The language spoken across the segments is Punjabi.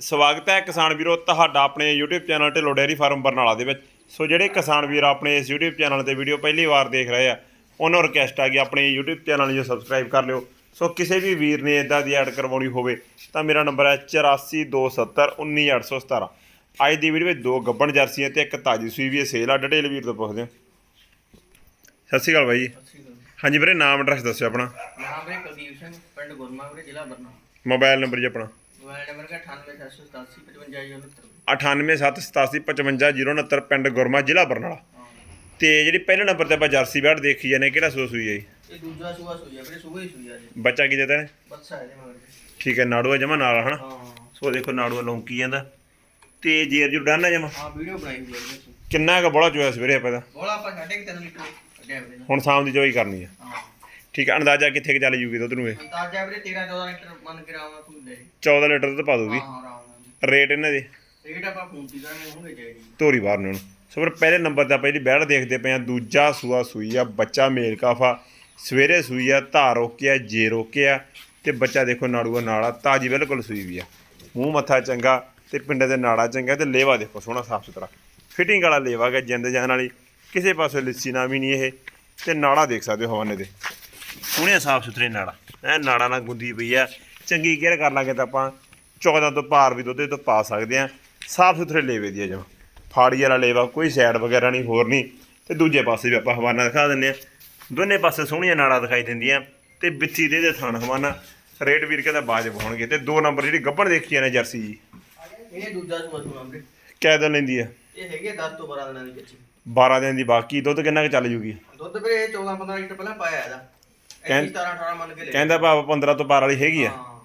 ਸਵਾਗਤ ਹੈ ਕਿਸਾਨ ਵੀਰੋ ਤੁਹਾਡਾ ਆਪਣੇ YouTube channel Dhillon dairy farm Barnala ਦੇ ਵਿੱਚ। ਸੋ ਜਿਹੜੇ ਕਿਸਾਨ ਵੀਰ ਆਪਣੇ ਇਸ YouTube ਚੈਨਲ ਤੇ ਵੀਡੀਓ ਪਹਿਲੀ ਵਾਰ ਦੇਖ ਰਹੇ ਆ ਉਹਨਾਂ ਨੂੰ ਰਿਕਵੈਸਟ ਆ ਕਿ ਆਪਣੇ YouTube ਚੈਨਲ ਨੂੰ ਸਬਸਕ੍ਰਾਈਬ ਕਰ ਲਿਓ। ਸੋ ਕਿਸੇ ਵੀ ਵੀਰ ਨੇ ਇਦਾਂ ਦੀ ਐਡ ਕਰਵਾਉਣੀ ਹੋਵੇ ਤਾਂ ਮੇਰਾ ਨੰਬਰ ਹੈ 8427191817 ਅੱਜ ਦੀ ਵੀਡੀਓ ਵਿੱਚ ਦੋ ਗੱਬਣ ਜਰਸੀਆਂ ਤੇ ਇੱਕ ਤਾਜੀ ਸੂਈ ਵੀ ਹੈ। ਸੇਲ ਆ ਡਿਟੇਲ ਵੀਰ ਤੋਂ ਪੁੱਛਦੇ ਹਾਂ। ਸਤਿ ਸ਼੍ਰੀ ਅਕਾਲ ਬਾਈ। ਜੀ ਹਾਂਜੀ ਵੀਰੇ ਨਾਮ ਐਡਰੈਸ ਦੱਸਿਓ ਆਪਣਾ। ਨਾਮ ਹੈ ਕੁਲਦੀਪ ਸਿੰਘ ਪਿੰਡ ਗੁਰਮਾਵਰੇ ਜ਼ਿਲ੍ਹਾ ਬਰਨਾਲਾ। ਮੋਬਾਈਲ ਨੰਬਰ ਜੀ ਆਪਣਾ। ਮੋਬਾਈਲ ਨੰਬਰ ਹੈ 9877855069 9877755069 ਪਿੰਡ ਗੁਰਮਾ ਜ਼ਿਲ੍ਹਾ ਬਰਨਾਲਾ। ਤੇ ਜਿਹੜੀ ਪਹਿਲੇ ਨੰਬਰ ਤੇ ਆਪਾਂ ਜਰਸੀ ਬੈਡ ਦੇਖੀ ਜਾਂਦੇ ਕਿਹੜਾ ਸੂਆ ਸੂਈ ਹੈ ਜੀ? ਇਹ ਦੂਜਾ ਸੂਆ ਸੂਈ ਹੈ ਵੀਰੇ ਸੂਆ ਹੀ ਸੂਈ ਹੈ ਜੀ। ਬੱਚਾ ਕੀ ਦਿੱਤਾ ਨੇ ਮਗਰ। ਠੀਕ ਹੈ ਨਾੜੂਆ ਜਮਾ ਨਾਲ ਹਨਾ? ਹਾਂ। ਸੋ ਦੇਖੋ ਨਾੜੂਆ ਲੌਂਕੀ ਜਾਂਦਾ। ਤੇ ਜੇਰ ਜੁ ਡਾਨਾ ਜਮਾ? ਹਾਂ ਵੀਡੀਓ ਬਣਾਈ ਹੋਈ ਹੈ ਵੀਰੇ ਸੂ ਕਿੰਨਾ ਕੁ ਬੋਲਾ ਚੋਇਆ ਸਵੇਰੇ ਆਪਾਂ ਦਾ ਬੋਲਾ ਆਪਾਂ ਸਾਢੇ ਕੁ ਤਿੰਨ ਲੀਟਰ। ਹੁਣ ਸ਼ਾਮ ਦੀ ਚੋਈ ਕਰਨੀ ਹੈ ਹਾਂ। ਠੀਕ ਹੈ ਅੰਦਾਜ਼ਾ ਕਿੱਥੇ ਕਿ ਚੱਲ ਜੂਗੀ ਦੁੱਧ ਨੂੰ ਇਹ? ਅੰਦਾਜ਼ਾ ਵੀਰੇ 13 14 ਲੀਟਰ ਮੰਨ ਕੇ ਆਵਾਂ ਤੂੰ ਦੇ 14 ਲੀਟਰ ਦੁੱਧ ਪਾ ਦੂਗੀ ਹਾਂ ਰੇਟ ਇਹਨਾਂ ਦੇ? ਰੇਟ ਆਪਾਂ ਫੋਨ ਤੇ ਕਰਾਂਗੇ ਹੋਣਗੇ ਚਾਹੀਦੀ। ਧੋਰੀ ਬਾਹਰ ਨੂੰ ਸੋ ਫਿਰ ਪਹਿਲੇ ਨੰਬਰ ਆਪਾਂ ਜਿਹੜੀ ਬੈੜ ਦੇਖਦੇ ਪਏ ਆ ਦੂਜਾ ਸੂਆ ਸੂਈ ਆ ਬੱਚਾ ਮੇਲ ਕਾਫਾ। ਸਵੇਰੇ ਸੂਈ ਆ ਧਾਰ ਰੋਕਿਆ ਜੇ ਰੋਕਿਆ ਤੇ ਬੱਚਾ ਦੇਖੋ ਨਾੜੂਆ ਨਾਲਾ ਤਾਜੀ ਬਿਲਕੁਲ ਸੂਈ ਵੀ ਆ। ਮੂੰਹ ਮੱਥਾ ਚੰਗਾ ਤੇ ਪਿੰਡੇ ਦੇ ਨਾੜਾ ਚੰਗਾ ਤੇ ਲੇਵਾ ਦੇਖੋ ਸੋਹਣਾ ਸਾਫ਼ ਸੁਥਰਾ। ਫਿਟਿੰਗ ਵਾਲਾ ਲੇਵਾ ਗਾ ਜਿੰਦ ਜਾਨ ਵਾਲੀ। ਕਿਸੇ ਪਾਸੇ ਲਿੱਸੀ ਨਾ ਵੀ ਨਹੀਂ ਇਹ ਤੇ ਨਾੜਾ ਦੇਖ ਸਕਦੇ ਹੋ ਹਵਾਨੇ ਦੇ। ਸੋਹਣੇ ਸਾਫ਼ ਸੁਥਰੇ ਨਾੜਾ। ਐ ਨਾੜਾ ਨਾਲ ਗੁੰਦੀ ਪਈ ਆ। ਚੰਗੀ ਕੇਅਰ ਕਰ ਲਾਂਗੇ ਤਾਂ ਆਪਾਂ 14 ਤੋਂ ਪਾਰ ਵੀ ਦੁੱਧ ਤੋਂ ਪਾ ਸਕਦੇ ਆ। ਸਾਫ਼ ਸੁਥਰੇ ਲੇਵੇ ਦੀ ਆ ਜਮਾ। ਫਾੜੀ ਵਾਲਾ ਲੇਵਾ ਕੋਈ ਸਾਈਡ ਵਗੈਰਾ ਨਹੀਂ ਹੋਰ ਨਹੀਂ। ਤੇ ਦੂਜੇ ਪਾਸੇ ਵੀ ਆਪਾਂ ਹਵਾਨਾ ਦਿਖਾ ਦਿੰਨੇ ਆ। ਦੋਨੇ ਪਾਸੇ ਸੋਹਣੀਆਂ ਨਾੜਾਂ ਦਿਖਾਈ ਦਿੰਦੀਆਂ। ਤੇ ਬਿੱਥੀ ਦੇ ਦੇ ਥਣ ਹਵਾਨਾ। ਰੇਟ ਵੀਰ ਕਹਿੰਦਾ ਬਾਜਬ ਹੋਣਗੇ ਤੇ ਦੋ ਨੰਬਰ ਜਿਹੜੀ ਗੱਬਣ ਦੇਖੀ ਨੇ ਜਰਸੀ ਜੀ। ਇਹ ਦੂਜਾ ਸੂਆ ਵੀਰੇ। ਕਿਆ ਦਿਨ ਲੈਂਦੀ ਆ? ਇਹ ਹੈਗੇ 10 ਤੋਂ 12 ਦਿਨਾਂ ਦੀ ਕੱਚੀ 12 ਦਿਨ ਦੀ ਬਾਕੀ। ਦੁੱਧ ਕਿੰਨਾ ਕੁ ਚੱਲ ਜੂਗੀ? ਦੁੱਧ ਵੀਰੇ 14 15 ਲੀਟਰ ਪਹਿਲਾਂ ਪਾਇਆ ਇਹਦਾ। ਕਹਿੰ- ਇਹ 17 18 ਮੰਨ ਕੇ ਲੈ ਕਹਿੰਦਾ ਭਾਵ 15 ਤੋਂ ਪਾਰ ਵਾਲੀ ਹੈਗੀ ਆ। ਹਾਂ।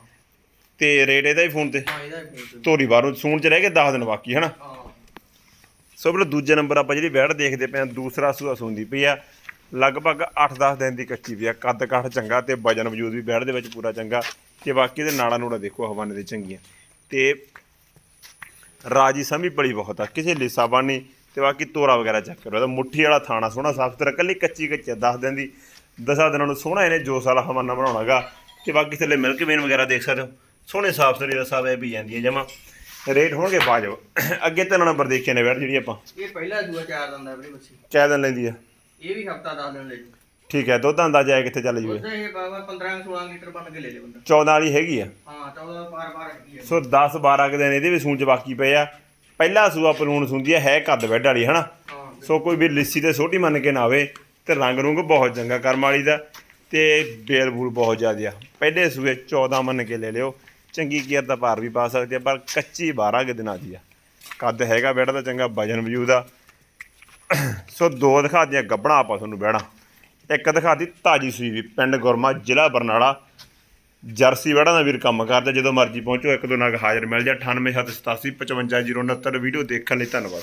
ਤੇ ਰੇਟ ਇਹਦਾ ਹੀ ਫੋਨ ਤੇ। ਹਾਂ ਇਹਦਾ ਹੀ ਫੋਨ। ਧੋਰੀ ਬਾਹਰੋਂ ਸੂਣ ਚ ਰਹਿ ਗਏ 10 ਦਿਨ ਬਾਕੀ ਹਨਾ? ਹਾਂ। ਸੋ ਫਿਰ ਦੂਜੇ ਨੰਬਰ ਆਪਾਂ ਜਿਹੜੀ ਵੈੜ ਦੇਖਦੇ ਪਏ ਆ ਦੂਸਰਾ ਸੂਆ ਸੁੰਦੀ ਪਈ ਆ। ਲਗਭਗ 8-10 ਦਿਨ ਦੀ ਕੱਚੀ ਵੀ ਆ ਕੱਦ ਕਾਠ ਚੰਗਾ ਤੇ ਵਜਨ ਵਜੂਦ ਵੀ ਵੈੜ ਦੇ ਵਿੱਚ ਪੂਰਾ ਚੰਗਾ। ਤੇ ਬਾਕੀ ਦੇ ਨਾੜਾ ਨੂੜਾ ਦੇਖੋ ਹਵਾਨੇ ਦੇ ਚੰਗੀਆਂ। ਤੇ ਰਾਜੀ ਸਮੀ ਪਲੀ ਬਹੁਤ ਆ ਕਿਸੇ ਲਿਸਾ ਬਾਨੀ ਤੇ ਬਾਕੀ ਤੋਰਾ ਵਗੈਰਾ ਚੈੱਕ ਕਰੋ ਇਹਦਾ ਮੁੱਠੀ ਵਾਲਾ ਥਾਣਾ ਸੋਹਣਾ ਸਾਫ਼ ਸੁਥਰਾ ਕੱਲੀ ਕੱਚੀ ਕੱਚੀ 10 ਦਿਨ ਦੀ। 10 ਦਿਨਾਂ ਨੂੰ ਸੋਹਣਾ ਇਹਨੇ ਜੋਸ ਵਾਲਾ ਹਵਾਨਾ ਬਣਾਉਣਾਗਾ। ਤੇ ਬਾਕੀ ਥੱਲੇ ਮਿਲਕ ਵੇਨ ਵਗੈਰਾ ਦੇਖ ਸਕਦੇ ਹੋ। ਸੋਹਣੇ ਸਾਫ਼ ਸੁਥਰੀ ਦਾ ਸਾਬ ਇਹ ਵੀ ਜਾਂਦੀ ਹੈ ਜਮਾ। ਰੇਟ ਹੋਣਗੇ ਬਾਜਬ ਅੱਗੇ ਤਿੰਨ ਨੰਬਰ ਦੇਖੇ ਨੇ ਵੈੜ ਜਿਹੜੀ ਆਪਾਂ। ਇਹ ਪਹਿਲਾ ਸੂਆ ਚਾਰ ਦਿਨ ਦਾ ਵੀਰੇ ਬੱਚੀ ਕਿਆ ਦਿਨ ਲੈਂਦੀ ਆ। ਇਹ ਵੀ ਹਫਤਾ 10 ਦਿਨ ਲੈ ਜੂ। ਠੀਕ ਹੈ ਦੁੱਧ ਦਾ ਅੰਦਾਜ਼ਾ ਹੈ ਕਿੱਥੇ ਚੱਲ ਜੂਏ ਇਹ ਬਾਬਾ 15 16 ਲੀਟਰ ਬਣ ਕੇ ਲੈ ਲੈ ਬੰਦਾ। 14 ਵਾਲੀ ਹੈਗੀ ਆ। ਹਾਂ 14 ਪਾਰ ਪਾਰ ਹੈਗੀ ਹੈ ਸੋ 10 12 ਕੁ ਦਿਨ ਇਹਦੇ ਵੀ ਸੂਣ ਚ ਬਾਕੀ ਪਏ ਆ। ਪਹਿਲਾ ਸੂਆ ਪਲੂਣ ਸੁੰਦੀ ਆ ਹੈ ਕੱਦ ਬੈੱਡ ਵਾਲੀ ਹਨਾ? ਸੋ ਕੋਈ ਵੀ ਲਿੱਸੀ ਤੇ ਛੋਟੀ ਮੰਨ ਕੇ ਨਾ ਆਵੇ। ਤੇ ਰੰਗ ਰੁੰਗ ਬਹੁਤ ਚੰਗਾ ਕਰਮ ਵਾਲੀ ਦਾ ਤੇ ਬੇਲ ਬੂਲ ਬਹੁਤ ਜ਼ਿਆਦਾ ਆ। ਪਹਿਲੇ ਸੂਏ 14 ਮੰਨ ਕੇ ਲੈ ਲਿਓ। ਚੰਗੀ ਕੇਅਰ ਦਾ ਭਾਰ ਵੀ ਪਾ ਸਕਦੇ ਆ, ਪਰ ਕੱਚੀ 12 ਕੁ ਦਿਨਾਂ ਦੀ ਆ। ਕੱਦ ਹੈਗਾ ਬੈੱਡ ਦਾ ਚੰਗਾ ਵਜਨ ਵਜੂਦ ਆ। ਸੋ ਦੋ ਦਿਖਾ ਦਿਆਂ ਗੱਬਣਾ ਆਪਾਂ ਤੁਹਾਨੂੰ ਬਹਿਣਾ। ਇੱਕ ਦਿਖਾਤੀ ਤਾਜੀ ਸੂਈ ਵੀ, ਪਿੰਡ ਗੁਰਮਾ, ਜ਼ਿਲ੍ਹਾ ਬਰਨਾਲਾ। ਜਰਸੀ ਵੜਾ ਦਾ ਵੀਰ ਕੰਮ ਕਰਦਾ, ਜਦੋਂ ਮਰਜ਼ੀ ਪਹੁੰਚੋ, ਇੱਕ ਦੋ ਨਗ ਹਾਜ਼ਰ ਮਿਲ ਜਾ। 9878855069 ਵੀਡੀਓ ਦੇਖਣ ਲਈ ਧੰਨਵਾਦ।